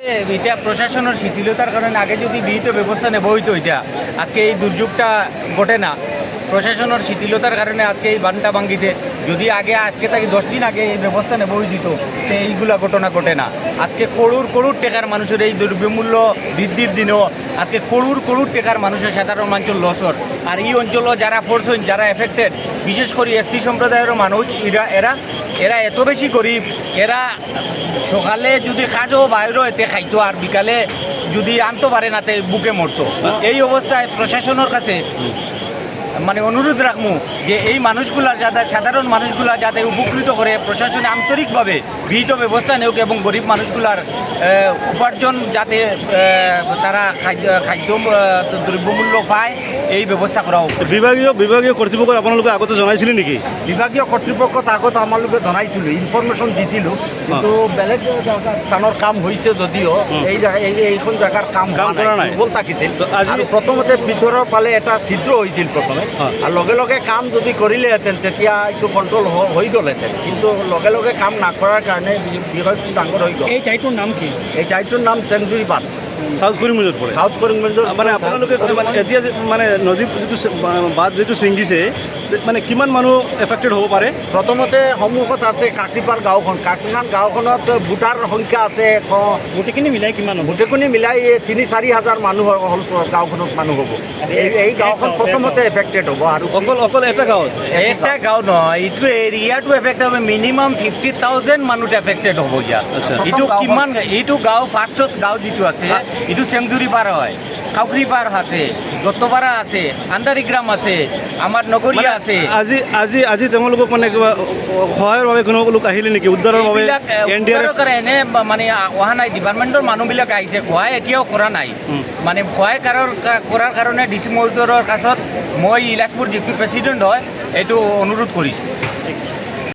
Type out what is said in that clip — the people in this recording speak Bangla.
এটা প্রশাসনের শিথিলতার কারণে আগে যদি বিহিত ব্যবস্থা নেব হইতো এটা, আজকে এই দুর্যোগটা ঘটে না। প্রশাসনের শিথিলতার কারণে আজকে এই বানটা ভাঙ্গিতে যদি আগে, আজকে থেকে দশ দিন আগে এই ব্যবস্থা নেব দিত, তো এইগুলা ঘটনা ঘটে না। আজকে করুর করুর টেকার মানুষের এই দ্রব্যমূল্য বৃদ্ধির দিনেও আজকে করুর করুর টেকার মানুষের সাধারণ মানুষের লসর। আর এই অঞ্চলও যারা ফোর্সন যারা এফেক্টেড বিশেষ করে এসসি সম্প্রদায়ের মানুষ, এরা এরা এরা এত বেশি গরিব, এরা সকালে যদি কাজও বাইরেও এতে খাইতো, আর বিকালে যদি আনতে পারে না, তে বুকে মরতো। এই অবস্থায় প্রশাসনের কাছে মানে অনুরোধ রাখমু যে এই মানুষগুলা যাতে, সাধারণ মানুষগুলা যাতে উপকৃত করে প্রশাসনে আন্তরিকভাবে বিহিত ব্যবস্থা নেওক এবং গরিব মানুষগুলার উপার্জন যাতে তারা খাদ্য খাদ্য দ্রব্যমূল্য পায় এই ব্যবস্থা করা হোক। বিভাগীয় বিভাগীয় কর্তৃপক্ষ আপোনালোকে আগতে জনাইছিলে নেকি? বিভাগীয় কৰ্তৃপক্ষত আগত আমালোকে জনাইছিলোঁ ইনফৰমেশ্যন দিছিলোঁ কিন্তু বেলেগ স্থানৰ কাম হৈছে যদিও এই জা- এই এইখন জেগাৰ কাম কাম কৰা নাই। দুৰ্বল থাকিছিল। আজি- আৰু প্ৰথমতে ভিতৰৰ ফালে এটা ছিদ্ৰ হৈছিল প্ৰথমে। হয়। আৰু লগে লগে কাম যদি কৰিলেহেঁতেন তেতিয়া এইটো কণ্ট্ৰল হৈ গ'লহেঁতেন। কিন্তু লগে লগে কাম নকৰাৰ কাৰণে বিষয়টো ডাঙৰ হৈ গ'ল। এই ঠাইটোৰ নাম কি? এই ঠাইটোৰ নাম চেংজুৰি বাট চাউথ কৰিমগঞ্জত পৰে চাউথ কৰিমগঞ্জৰ মানে আপোনালোকে মানে এতিয়া মানে নদী যিটো বাঁধ বাট যিটো ছিঙিছে মানে কিমান মানুহ এফেক্টেড হ'ব পাৰে? প্ৰথমতে সন্মুখত আছে কাকৰিপাৰ গাঁওখন। কাকৰিপাৰ গাঁওখনত ভোটাৰ সংখ্যা আছে ক- গোটেইখিনি মিলাই কিমান হ'ব? গোটেইখিনি মিলাই তিনি চাৰি হাজাৰ মানুহ হ'ল গাঁওখনত মানুহ হ'ব। এই গাঁওখন প্ৰথমতে এফেক্টেড হ'ব আৰু অকল অকল এটা গাঁৱত? একটা গাঁও। নহয় এইটো এৰিয়াটো এফেক্ট হ'ব মিনিমাম ফিফটি থাউজেণ্ড মানুহ এফেক্টেড হ'ব ইয়াত। আচ্ছা। এইটো কিমান এইটো গাঁও ফাৰ্ষ্টত গাঁও যিটো আছে এইটো চেংজুৰি পাৰ হয়। কাউকৰি পাৰ আছে দত্তপাৰা আছে আন্দাৰিগ্ৰাম আছে আমাৰ নগৰীয়া আছে। আজি আজি আজি তেওঁলোকক মানে কিবা সহায়ৰ বাবে কোনো লোক আহিলে নেকি? উদ্ধাৰৰ বাবে এন ডি আৰ বা- মানে অহা নাই। ডিপাৰ্টমেণ্টৰ মানুহবিলাক আহিছে। সহায় এতিয়াও কৰা নাই। মানে সহায় কাৰৰ কৰাৰ কাৰণে ডি চি মহোদয়ৰ কাছত মই ইলাজপুৰ জি পি প্ৰেচিডেণ্ট হয় এইটো অনুৰোধ কৰিছোঁ।